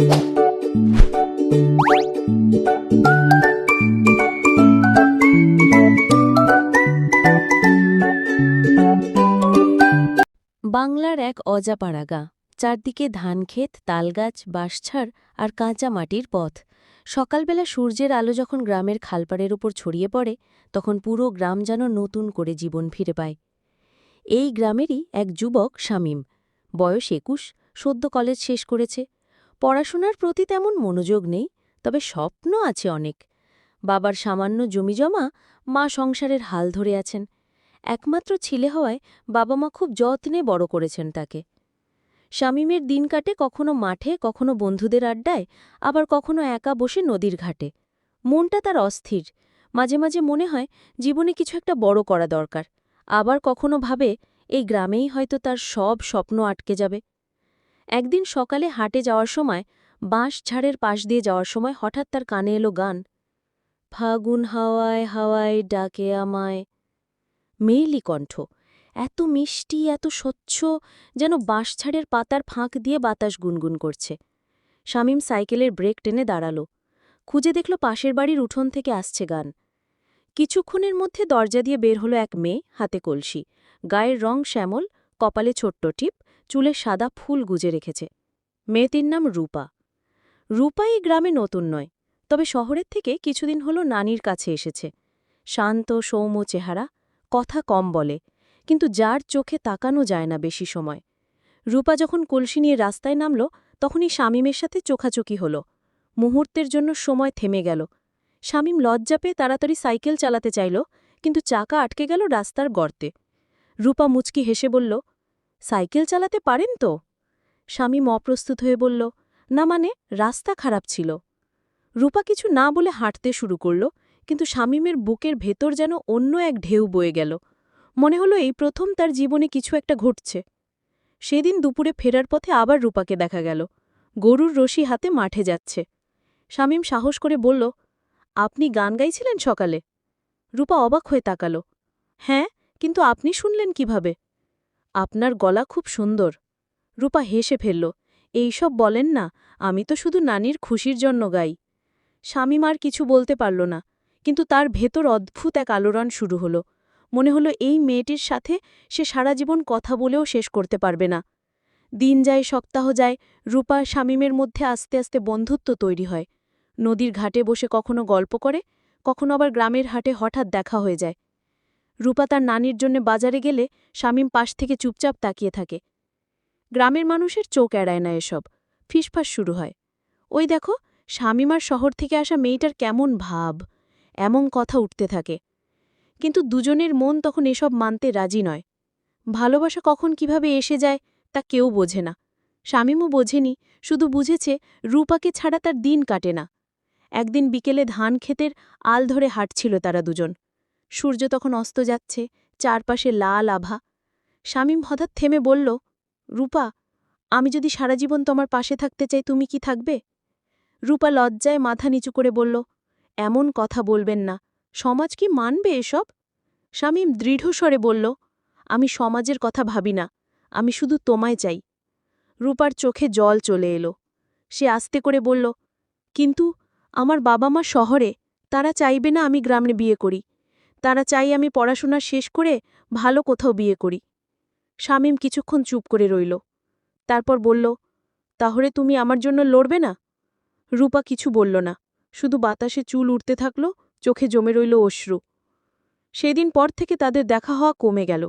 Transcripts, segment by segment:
বাংলার এক অজাপাড়া গা চারদিকে ধানক্ষেত, তালগাছ বাঁশছাড় আর কাঁচা মাটির পথ। সকালবেলা সূর্যের আলো যখন গ্রামের খালপাড়ের ওপর ছড়িয়ে পড়ে, তখন পুরো গ্রাম যেন নতুন করে জীবন ফিরে পায়। এই গ্রামেরই এক যুবক শামীম। বয়স একুশ, সদ্য কলেজ শেষ করেছে। পড়াশোনার প্রতি তেমন মনোযোগ নেই, তবে স্বপ্ন আছে অনেক। বাবার সামান্য জমিজমা মা সংসারের হাল ধরে আছেন। একমাত্র ছেলে হওয়ায় বাবা মা খুব যত্নে বড় করেছেন তাকে। শামীমের দিন কাটে কখনো মাঠে, কখনো বন্ধুদের আড্ডায়, আবার কখনো একা বসে নদীর ঘাটে। মনটা তার অস্থির। মাঝে মাঝে মনে হয় জীবনে কিছু একটা বড় করা দরকার। আবার কখনো ভাবে এই গ্রামেই হয়তো তার সব স্বপ্ন আটকে যাবে। একদিন সকালে হাটে যাওয়ার সময়, বাঁশ ঝাড়ের পাশ দিয়ে যাওয়ার সময় হঠাৎ তার কানে এলো গান। ফাগুন হাওয়ায় হাওয়ায় ডাকে আমায়। মেয়েলি কণ্ঠ, এত মিষ্টি, এত স্বচ্ছ, যেন বাঁশঝাড়ের পাতার ফাঁক দিয়ে বাতাস গুনগুন করছে। শামীম সাইকেলের ব্রেক টেনে দাঁড়াল। খুঁজে দেখল পাশের বাড়ির উঠোন থেকে আসছে গান। কিছুক্ষণের মধ্যে দরজা দিয়ে বের হলো এক মেয়ে, হাতে কলসি। গায়ের রং শ্যামল, কপালে ছোট্ট টিপ। চুলে সাদা ফুল গুজে রেখেছে। মেয়েটির নাম রূপা। রূপা এই গ্রামে নতুন নয়, তবে শহরের থেকে কিছুদিন হলো নানির কাছে এসেছে। শান্ত, সৌম্য চেহারা, কথা কম বলে, কিন্তু যার চোখে তাকানো যায় না বেশি সময়। রূপা যখন কলসি নিয়ে রাস্তায় নামল, তখনই শামীমের সাথে চোখাচোখি হল। মুহূর্তের জন্য সময় থেমে গেল। শামীম লজ্জা পেয়ে তাড়াতাড়ি সাইকেল চালাতে চাইল, কিন্তু চাকা আটকে গেল রাস্তার গর্তে। রূপা মুচকি হেসে বলল সাইকেল চালাতে পারেন তো? শামীম অপ্রস্তুত হয়ে বলল, না মানে রাস্তা খারাপ ছিল। রূপা কিছু না বলে হাঁটতে শুরু করল, কিন্তু শামীমের বুকের ভেতর যেন অন্য এক ঢেউ বয়ে গেল। মনে হলো এই প্রথম তার জীবনে কিছু একটা ঘটছে। সেদিন দুপুরে ফেরার পথে আবার রূপাকে দেখা গেল। গরুর রশি হাতে মাঠে যাচ্ছে। শামীম সাহস করে বলল, আপনি গান গাইছিলেন সকালে? রূপা অবাক হয়ে তাকাল হ্যাঁ কিন্তু আপনি শুনলেন কীভাবে? আপনার গলা খুব সুন্দর। রূপা হেসে ফেলল এইসব বলেন না, আমি তো শুধু নানির খুশির জন্য গাই। আর কিছু বলতে পারল না, কিন্তু তার ভেতর অদ্ভুত এক আলোড়ন শুরু হল। মনে হলো এই মেয়েটির সাথে সে সারা জীবন কথা বলেও শেষ করতে পারবে না। দিন যায়, সপ্তাহ যায়, রূপা শামীমের মধ্যে আস্তে আস্তে বন্ধুত্ব তৈরি হয়। নদীর ঘাটে বসে কখনো গল্প করে, কখনো আবার গ্রামের হাটে হঠাৎ দেখা হয়ে যায়। রূপা তার নানির জন্য বাজারে গেলে শামীম পাশ থেকে চুপচাপ তাকিয়ে থাকে। গ্রামের মানুষের চোখ এড়ায় না এসব। ফিসফাস শুরু হয়। ওই দেখো শামীমার শহর থেকে আসা মেয়েটার কেমন ভাব। এমন কথা উঠতে থাকে। কিন্তু দুজনের মন তখন এসব মানতে রাজি নয়। ভালোবাসা কখন কীভাবে এসে যায় তা কেউ বোঝে না। শামীমও বোঝেনি, শুধু বুঝেছে রূপাকে ছাড়া তার দিন কাটে না। একদিন বিকেলে ধান ক্ষেতের আল ধরে হাঁটছিল তারা দুজন। সূর্য তখন অস্ত যাচ্ছে, চারপাশে লাল আভা। শামীম হঠাৎ থেমে বলল, রূপা, আমি যদি সারা জীবন তোমার পাশে থাকতে চাই, তুমি কি থাকবে? রূপা লজ্জায় মাথা নিচু করে বলল, এমন কথা বলবেন না। সমাজ কি মানবে এসব? শামীম দৃঢ়স্বরে বলল, আমি সমাজের কথা ভাবি না। আমি শুধু তোমায় চাই। রূপার চোখে জল চলে এলো। সে আস্তে করে বলল, কিন্তু আমার বাবা মা শহরে, তারা চাইবে না আমি গ্রামে বিয়ে করি। তারা চাই আমি পড়াশোনা শেষ করে ভালো কোথাও বিয়ে করি। শামীম কিছুক্ষণ চুপ করে রইল। তারপর বলল, তাহলে তুমি আমার জন্য লড়বে না? রূপা কিছু বলল না। শুধু বাতাসে চুল উঠতে থাকল, চোখে জমে রইল অশ্রু। সেদিন পর থেকে তাদের দেখা হওয়া কমে গেল।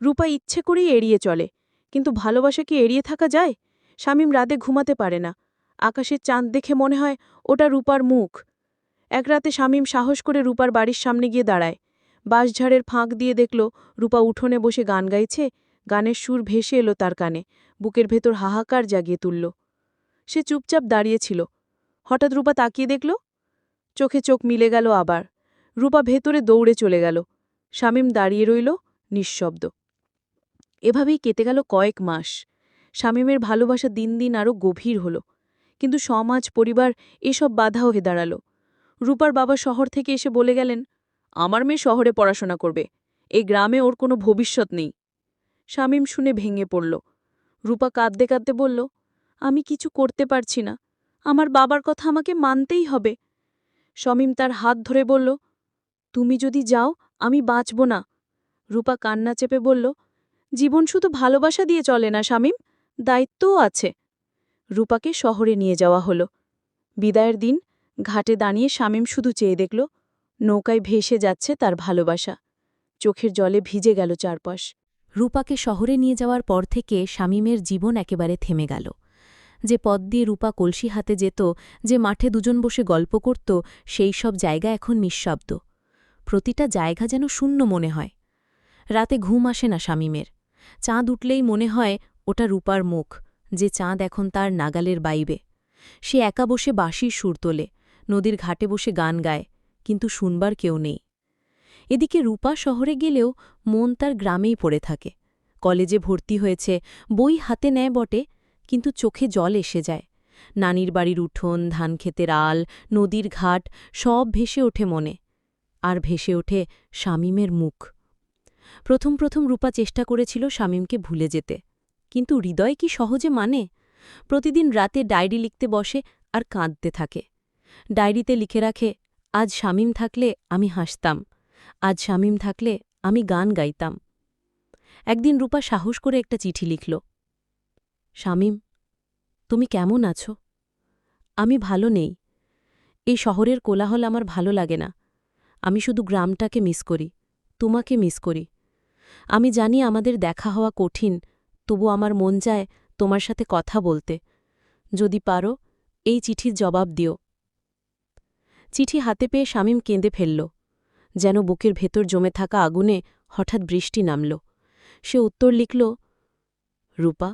রূপা ইচ্ছে করেই এড়িয়ে চলে, কিন্তু ভালোবাসা কি এড়িয়ে থাকা যায়? শামীম রাতে ঘুমাতে পারে না। আকাশের চাঁদ দেখে মনে হয় ওটা রূপার মুখ। এক রাতে শামীম সাহস করে রূপার বাড়ির সামনে গিয়ে দাঁড়ায়। বাঁশঝাড়ের ফাঁক দিয়ে দেখল রূপা উঠোনে বসে গান গাইছে, গানের সুর ভেসে এলো তার কানে, বুকের ভেতর হাহাকার জাগিয়ে তুলল। সে চুপচাপ দাঁড়িয়েছিল হঠাৎ রূপা তাকিয়ে দেখল, চোখে চোখ মিলে গেল আবার। রূপা ভেতরে দৌড়ে চলে গেল। শামীম দাঁড়িয়ে রইল নিঃশব্দ। এভাবেই কেটে গেল কয়েক মাস। শামীমের ভালোবাসা দিন দিন আরও গভীর হল। কিন্তু সমাজ, পরিবার এসব বাধা হয়ে দাঁড়াল রূপার বাবা শহর থেকে এসে বলে গেলেন আমার মেয়ে শহরে পড়াশোনা করবে। এই গ্রামে ওর কোনো ভবিষ্যৎ নেই। শামীম শুনে ভেঙে পড়ল। রূপা কাঁদতে কাঁদতে বলল, আমি কিছু করতে পারছি না। আমার বাবার কথা আমাকে মানতেই হবে। শমিম তার হাত ধরে বলল, তুমি যদি যাও, আমি বাঁচব না। রূপা কান্না চেপে বলল, জীবন শুধু ভালোবাসা দিয়ে চলে না, শামীম। দায়িত্বও আছে। রূপাকে শহরে নিয়ে যাওয়া হলো। বিদায়ের দিন ঘাটে দাঁড়িয়ে শামীম শুধু চেয়ে দেখল নৌকায় ভেসে যাচ্ছে তার ভালোবাসা। চোখের জলে ভিজে গেল চারপাশ। রূপাকে শহরে নিয়ে যাওয়ার পর থেকে শামীমের জীবন একেবারে থেমে গেল। যে পদ দিয়ে রূপা কলসি হাতে যেত, যে মাঠে দুজন বসে গল্প করত, সেই সব জায়গা এখন নিঃশব্দ। প্রতিটা জায়গা যেন শূন্য মনে হয়। রাতে ঘুম আসে না শামীমের। চাঁদ উঠলেই মনে হয় ওটা রূপার মুখ, যে চাঁদ এখন তার নাগালের বাইবে। সে একা বসে বাঁশির সুর তোলে, নদীর ঘাটে বসে গান গায় কিন্তু শুনবার কেউ নেই। এদিকে রূপা শহরে গেলেও মন তার গ্রামেই পড়ে থাকে। কলেজে ভর্তি হয়েছে, বই হাতে নেয় বটে, কিন্তু চোখে জল এসে যায়। নানির বাড়ির উঠোন ধানক্ষেতের আল, নদীর ঘাট, সব ভেসে ওঠে মনে, আর ভেসে ওঠে শামীমের মুখ। প্রথম প্রথম রূপা চেষ্টা করেছিল শামীমকে ভুলে যেতে, কিন্তু হৃদয় কি সহজে মানে? প্রতিদিন রাতে ডায়েরি লিখতে বসে আর কাঁদতে থাকে। ডায়েরিতে লিখে রাখে আজ শামীম থাকলে আমি হাসতাম। আজ শামীম থাকলে আমি গান গাইতাম। একদিন রূপা সাহস করে একটা চিঠি লিখল। শামীম, তুমি কেমন আছো? আমি ভালো নেই। এই শহরের কোলাহল আমার ভালো লাগে না। আমি শুধু গ্রামটাকে মিস করি, তোমাকে মিস করি। আমি জানি আমাদের দেখা হওয়া কঠিন, তবু আমার মন চায় তোমার সাথে কথা বলতে। যদি পারো, এই চিঠির জবাব দিও। চিঠি হাতে পেয়ে শামীম কেঁদে ফেলল। যেন বুকের ভেতর জমে থাকা আগুনে হঠাৎ বৃষ্টি নামল। সে উত্তর লিখল, রূপা,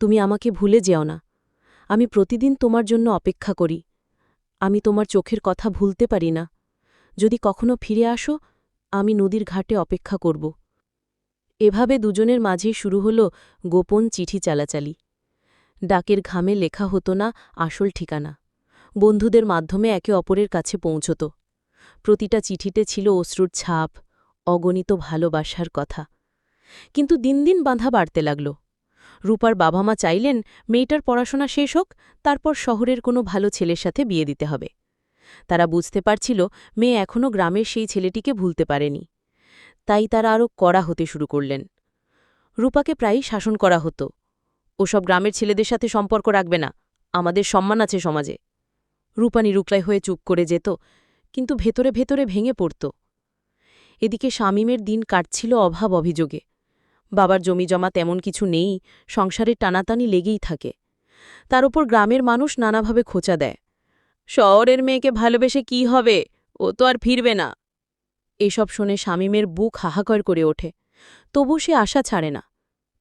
তুমি আমাকে ভুলে যেও না। আমি প্রতিদিন তোমার জন্য অপেক্ষা করি। আমি তোমার চোখের কথা ভুলতে পারি না। যদি কখনো ফিরে আসো, আমি নদীর ঘাটে অপেক্ষা করব এভাবে দুজনের মাঝে শুরু হল গোপন চিঠি চালাচালি। ডাকের ঘামে লেখা হতো না আসল ঠিকানা। বন্ধুদের মাধ্যমে একে অপরের কাছে পৌঁছত। প্রতিটা চিঠিতে ছিল অশ্রুর ছাপ, অগণিত ভালোবাসার কথা। কিন্তু দিন দিন বাঁধা বাড়তে লাগল। রূপার বাবা মা চাইলেন, মেয়েটার পড়াশোনা শেষ হোক, তারপর শহরের কোনো ভালো ছেলের সাথে বিয়ে দিতে হবে। তারা বুঝতে পারছিল, মেয়ে এখনও গ্রামের সেই ছেলেটিকে ভুলতে পারেনি। তাই তারা আরও কড়া হতে শুরু করলেন। রূপাকে প্রায়ই শাসন করা হতো, ওসব গ্রামের ছেলেদের সাথে সম্পর্ক রাখবে না, আমাদের সম্মান আছে সমাজে। রূপা নিরুক্লায় হয়ে চুপ করে যেত, কিন্তু ভেতরে ভেতরে ভেঙে পড়ত। এদিকে শামীমের দিন কাটছিল অভাব অভিযোগে। বাবার জমি জমা তেমন কিছু নেই সংসারের টানাটানি লেগেই থাকে। তার ওপর গ্রামের মানুষ নানাভাবে খোঁচা দেয়। শহরের মেয়েকে ভালোবেসে কি হবে? ও তো আর ফিরবে না। এসব শুনে শামীমের বুক হাহাকর করে ওঠে। তবু সে আশা ছাড়ে না।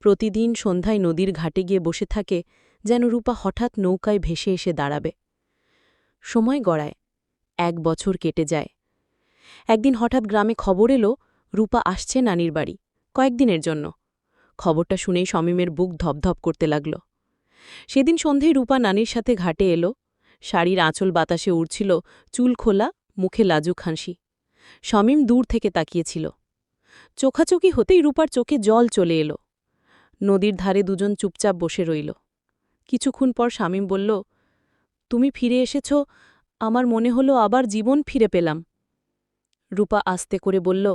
প্রতিদিন সন্ধ্যায় নদীর ঘাটে গিয়ে বসে থাকে যেন রূপা হঠাৎ নৌকায় ভেসে এসে দাঁড়াবে। সময় গড়ায়। এক বছর কেটে যায়। একদিন হঠাৎ গ্রামে খবর এলো, রূপা আসছে নানির বাড়ি, কয়েকদিনের জন্য। খবরটা শুনেই শমীমের বুক ধপধপ করতে লাগল। সেদিন সন্ধেয় রূপা নানির সাথে ঘাটে এলো। শাড়ির আঁচল বাতাসে উড়ছিল, চুল খোলা, মুখে লাজুক হাসি। শমীম দূর থেকে তাকিয়েছিল। চোখাচোখি হতেই রূপার চোখে জল চলে এলো। নদীর ধারে দুজন চুপচাপ বসে রইল। কিছুক্ষণ পর শামীম বলল তুমি ফিরে এসেছ, আমার মনে হলো আবার জীবন ফিরে পেলাম। রূপা আস্তে করে বলল,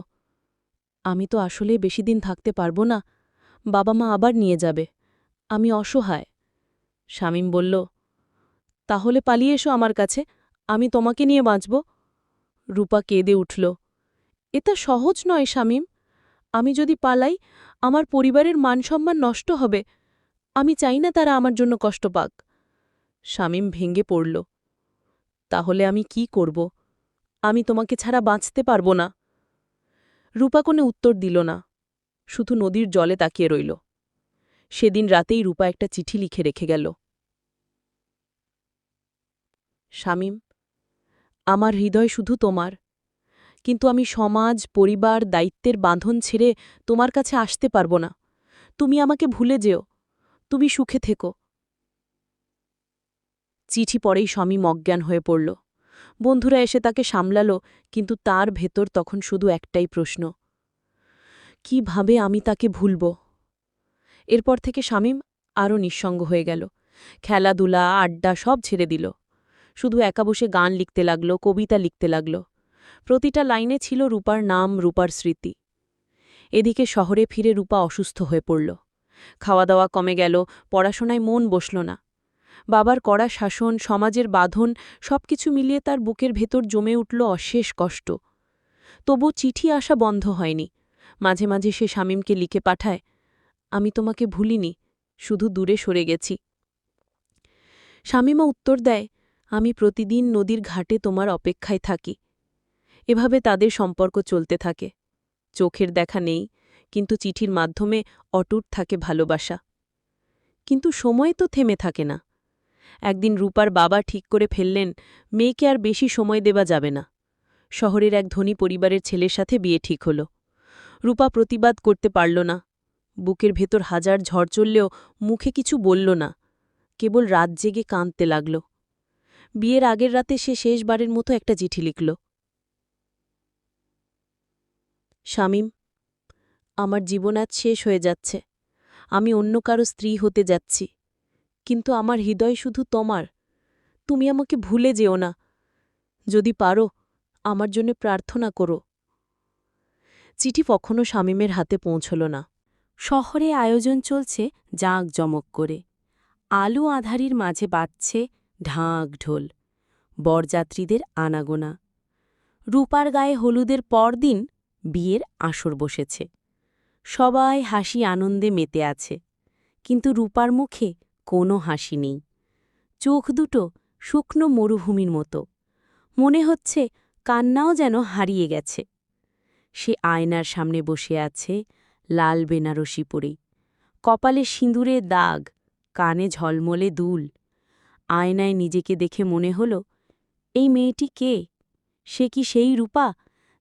আমি তো আসলে বেশি দিন থাকতে পারব না, বাবা মা আবার নিয়ে যাবে, আমি অসহায়। শামীম বলল, তাহলে পালিয়ে এসো আমার কাছে, আমি তোমাকে নিয়ে বাঁচব। রূপা কেঁদে উঠল, এটা সহজ নয় শামীম, আমি যদি পালাই, আমার পরিবারের মানসম্মান নষ্ট হবে, আমি চাই না তারা আমার জন্য কষ্ট পাক। শামীম ভেঙে পড়ল। তাহলে আমি কি করব? আমি তোমাকে ছাড়া বাঁচতে পারব না। রূপা কোনে উত্তর দিল না, শুধু নদীর জলে তাকিয়ে রইল। সেদিন রাতেই রূপা একটা চিঠি লিখে রেখে গেল। শামীম, আমার হৃদয় শুধু তোমার, কিন্তু আমি সমাজ, পরিবার, দায়িত্বের বাঁধন ছেড়ে তোমার কাছে আসতে পারব না। তুমি আমাকে ভুলে যেও, তুমি সুখে থেকো। চিঠি পরেই স্বামী অজ্ঞান হয়ে পড়ল। বন্ধুরা এসে তাকে সামলাল, কিন্তু তার ভেতর তখন শুধু একটাই প্রশ্ন। কীভাবে আমি তাকে ভুলব? এরপর থেকে শামীম আরও নিঃসঙ্গ হয়ে গেল। খেলাধুলা, আড্ডা সব ছেড়ে দিল। শুধু একা বসে গান লিখতে লাগল, কবিতা লিখতে লাগল। প্রতিটা লাইনে ছিল রূপার নাম, রূপার স্মৃতি। এদিকে শহরে ফিরে রূপা অসুস্থ হয়ে পড়ল। খাওয়া দাওয়া কমে গেল, পড়াশোনায় মন বসল না। বাবার কড়া শাসন, সমাজের বাঁধন, সবকিছু মিলিয়ে তার বুকের ভেতর জমে উঠল অশেষ কষ্ট। তবু চিঠি আসা বন্ধ হয়নি। মাঝে মাঝে সে শামীমকে লিখে পাঠায়, আমি তোমাকে ভুলিনি, শুধু দূরে সরে গেছি। শামীমা উত্তর দেয়, আমি প্রতিদিন নদীর ঘাটে তোমার অপেক্ষায় থাকি। এভাবে তাদের সম্পর্ক চলতে থাকে। চোখের দেখা নেই, কিন্তু চিঠির মাধ্যমে অটুট থাকে ভালোবাসা। কিন্তু সময় তো থেমে থাকে না। একদিন রূপার বাবা ঠিক করে ফেললেন, মেয়েকে আর বেশি সময় দেওয়া যাবে না। শহরের এক ধনী পরিবারের ছেলের সাথে বিয়ে ঠিক হল। রূপা প্রতিবাদ করতে পারল না। বুকের ভেতর হাজার ঝড় চললেও মুখে কিছু বলল না, কেবল রাত জেগে কাঁদতে লাগল। বিয়ের আগের রাতে সে শেষবারের মতো একটা চিঠি লিখল। শামীম, আমার জীবন আজ শেষ হয়ে যাচ্ছে। আমি অন্য কারও স্ত্রী হতে যাচ্ছি। কিন্তু আমার হৃদয় শুধু তোমার। তুমি আমাকে ভুলে যেও না। যদি পারো, আমার জন্য প্রার্থনা করো। চিঠি কখনো শামীমের হাতে পৌঁছল না। শহরে আয়োজন চলছে জাঁকজমক করে। আলো আধারির মাঝে বাজছে ঢাক ঢোল। বরযাত্রীদের আনাগোনা। রূপার গায়ে হলুদের পরদিন বিয়ের আসর বসেছে। সবাই হাসি আনন্দে মেতে আছে। কিন্তু রূপার মুখে কোনো হাসি নেই। চোখ দুটো শুকনো মরুভূমির মতো। মনে হচ্ছে কান্নাও যেন হারিয়ে গেছে। সে আয়নার সামনে বসে আছে লাল বেনারসি পরে। কপালে সিঁদুরে দাগ, কানে ঝলমলে দুল। আয়নায় নিজেকে দেখে মনে হল, এই মেয়েটি কে? সে কি সেই রূপা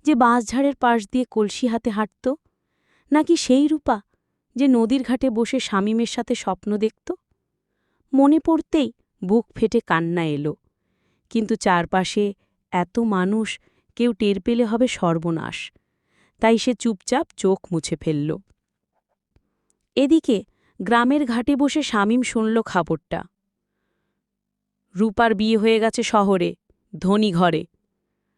যে বাঁশঝাড়ের পাশ দিয়ে কলসি হাতে হাঁটত? নাকি সেই রূপা যে নদীর ঘাটে বসে স্বামীমের সাথে স্বপ্ন দেখত? মনে পড়তেই বুক ফেটে কান্না এলো। কিন্তু চারপাশে এত মানুষ, কেউ টের পেলে হবে সর্বনাশ। তাই সে চুপচাপ চোখ মুছে ফেলল। এদিকে গ্রামের ঘাটে বসে শামীম শুনল খাবরটা। রূপার বিয়ে হয়ে গেছে শহরে, ধনী ঘরে।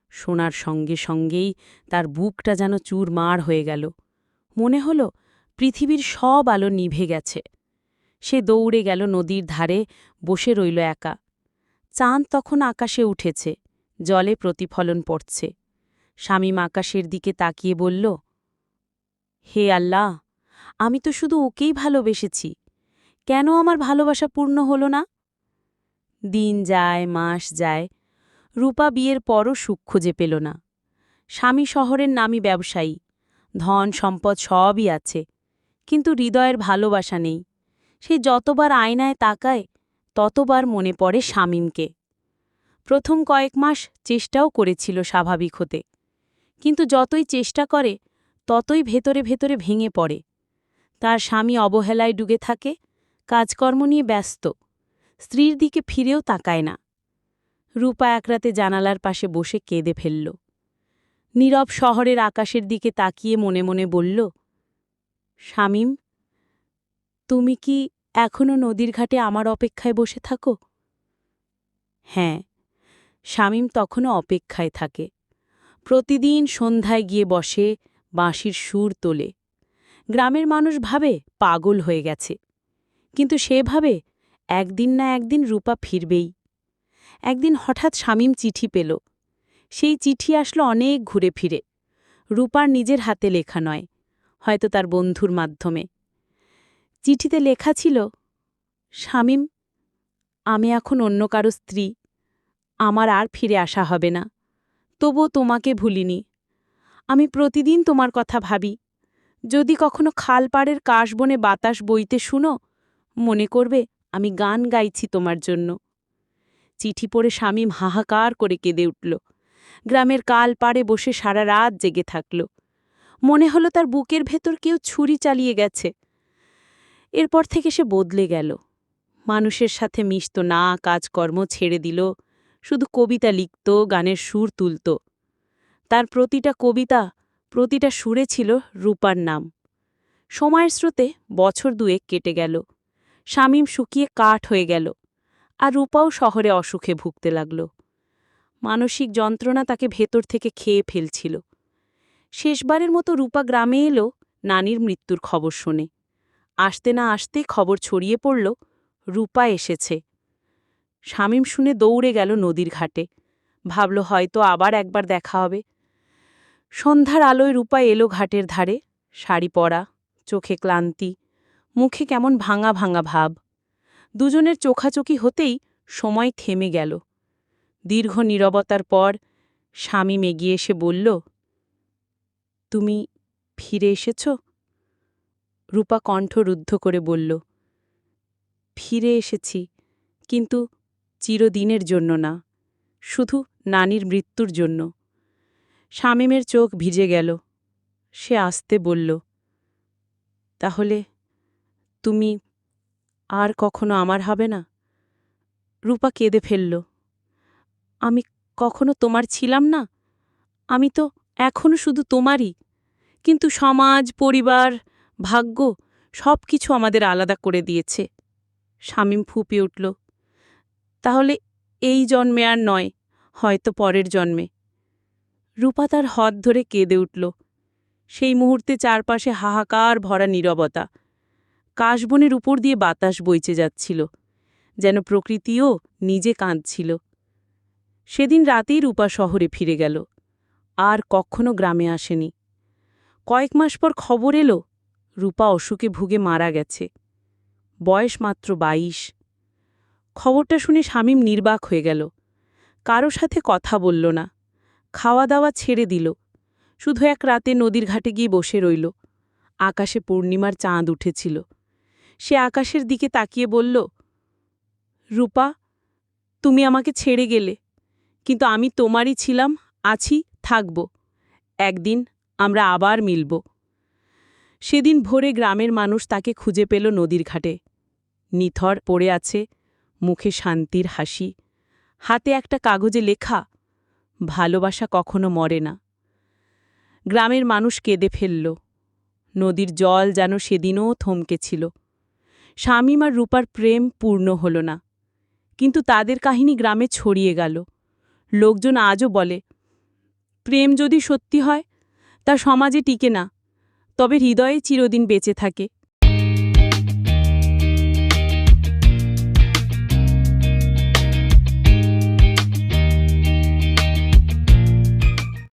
শোনার সঙ্গে সঙ্গেই তার বুকটা যেন চুরমার হয়ে গেল। মনে হল পৃথিবীর সব আলো নিভে গেছে। সে দৌড়ে গেল নদীর ধারে, বসে রইল একা। চাঁদ তখন আকাশে উঠেছে, জলে প্রতিফলন পড়ছে। শামীম আকাশের দিকে তাকিয়ে বলল, হে আল্লাহ, আমি তো শুধু ওকেই ভালোবেসেছি। কেন আমার ভালোবাসা পূর্ণ হল না? দিন যায়, মাস যায়, রূপা বিয়ের পরও সুখ খুঁজে পেল না। স্বামী শহরের নামী ব্যবসায়ী, ধন, সম্পদ সবই আছে, কিন্তু হৃদয়ের ভালোবাসা নেই। সে যতবার আয়নায় তাকায়, ততবার মনে পড়ে শামীমকে। প্রথম কয়েক মাস চেষ্টাও করেছিল স্বাভাবিক হতে। কিন্তু যতই চেষ্টা করে, ততই ভেতরে ভেতরে ভেঙে পড়ে। তার স্বামী অবহেলায় ডুবে থাকে, কাজকর্ম নিয়ে ব্যস্ত, স্ত্রীর দিকে ফিরেও তাকায় না। রূপা একরাতে জানালার পাশে বসে কেঁদে ফেলল। নীরব শহরের আকাশের দিকে তাকিয়ে মনে মনে বলল, শামীম, তুমি কি এখনও নদীর ঘাটে আমার অপেক্ষায় বসে থাকো? হ্যাঁ শামীম তখনও অপেক্ষায় থাকে। প্রতিদিন সন্ধ্যায় গিয়ে বসে বাঁশির সুর তোলে। গ্রামের মানুষ ভাবে পাগল হয়ে গেছে। কিন্তু সে ভাবে একদিন না একদিন রূপা ফিরবেই। একদিন হঠাৎ শামীম চিঠি পেল। সেই চিঠি আসলো অনেক ঘুরে ফিরে। রূপার নিজের হাতে লেখা নয়, হয়তো তার বন্ধুর মাধ্যমে। চিঠিতে লেখা ছিল শামীম আমি এখন অন্য কারও স্ত্রী। আমার আর ফিরে আসা হবে না। তবুও তোমাকে ভুলিনি। আমি প্রতিদিন তোমার কথা ভাবি। যদি কখনো খালপাড়ের কাশবনে বাতাস বইতে শুনো, মনে করবে আমি গান গাইছি তোমার জন্য। চিঠি পড়ে শামীম হাহাকার করে কেঁদে উঠল। গ্রামের কাল পাড়ে বসে সারা রাত জেগে থাকল। মনে হলো তার বুকের ভেতর কেউ ছুরি চালিয়ে গেছে। এরপর থেকে সে বদলে গেল। মানুষের সাথে মিশত না, কাজকর্ম ছেড়ে দিল, শুধু কবিতা লিখত, গানের সুর তুলত। তার প্রতিটা কবিতা, প্রতিটা সুরে ছিল রূপার নাম। সময়ের স্রোতে বছর দুয়েক কেটে গেল। শামীম শুকিয়ে কাঠ হয়ে গেল, আর রূপাও শহরে অসুখে ভুগতে লাগল। মানসিক যন্ত্রণা তাকে ভেতর থেকে খেয়ে ফেলছিল। শেষবারের মতো রূপা গ্রামে এলো, নানির মৃত্যুর খবর শুনে। আসতে না আসতে খবর ছড়িয়ে পড়ল, রূপা এসেছে। শামীম শুনে দৌড়ে গেল নদীর ঘাটে। ভাবল হয়তো আবার একবার দেখা হবে। সন্ধ্যার আলোয় রূপা এলো ঘাটের ধারে, শাড়ি পরা, চোখে ক্লান্তি, মুখে কেমন ভাঙা ভাঙা ভাব। দুজনের চোখাচোখি হতেই সময় থেমে গেল। দীর্ঘ নীরবতার পর স্বামী এগিয়ে এসে বলল, তুমি ফিরে এসেছ? রূপা কণ্ঠ রুদ্ধ করে বলল, ফিরে এসেছি, কিন্তু চিরদিনের জন্য না, শুধু নানির মৃত্যুর জন্য। শামীমের চোখ ভিজে গেল। সে আসতে বলল, তাহলে তুমি আর কখনো আমার হবে না? রূপা কেঁদে ফেলল, আমি কখনো তোমার ছিলাম না? আমি তো এখনও শুধু তোমারই। কিন্তু সমাজ, পরিবার ভাগ্য সব কিছু আমাদের আলাদা করে দিয়েছে। শামীম ফুপিয়ে উঠল, তাহলে এই জন্মে আর নয়, হয়তো পরের জন্মে। রূপা তার হদ ধরে কেঁদে উঠল। সেই মুহূর্তে চারপাশে হাহাকার ভরা নীরবতা। কাশবনের উপর দিয়ে বাতাস বইচে যাচ্ছিল, যেন প্রকৃতিও নিজে কাঁদছিল। সেদিন রাতেই রূপা শহরে ফিরে গেল, আর কখনো গ্রামে আসেনি। কয়েক মাস পর খবর এলো রূপা অসুখে ভুগে মারা গেছে। বয়স মাত্র বাইশ। খবরটা শুনে শামীম নির্বাক হয়ে গেল। কারও সাথে কথা বলল না। খাওয়া দাওয়া ছেড়ে দিল। শুধু এক রাতে নদীর ঘাটে গিয়ে বসে রইল। আকাশে পূর্ণিমার চাঁদ উঠেছিল। সে আকাশের দিকে তাকিয়ে বলল, রূপা, তুমি আমাকে ছেড়ে গেলে। কিন্তু আমি তোমারই ছিলাম, আছি, থাকব। একদিন আমরা আবার মিলব। সেদিন ভোরে গ্রামের মানুষ তাকে খুঁজে পেল নদীর ঘাটে। নিথর পড়ে আছে, মুখে শান্তির হাসি। হাতে একটা কাগজে লেখা, ভালোবাসা কখনো মরে না। গ্রামের মানুষ কেঁদে ফেলল। নদীর জল যেন সেদিনও থমকেছিল আর রূপার প্রেম পূর্ণ হল না। কিন্তু তাদের কাহিনী গ্রামে ছড়িয়ে গেল। লোকজন আজও বলে, প্রেম যদি সত্যি হয়, তা সমাজে টিকে না। তবে হৃদয়ে চিরদিন বেঁচে থাকে।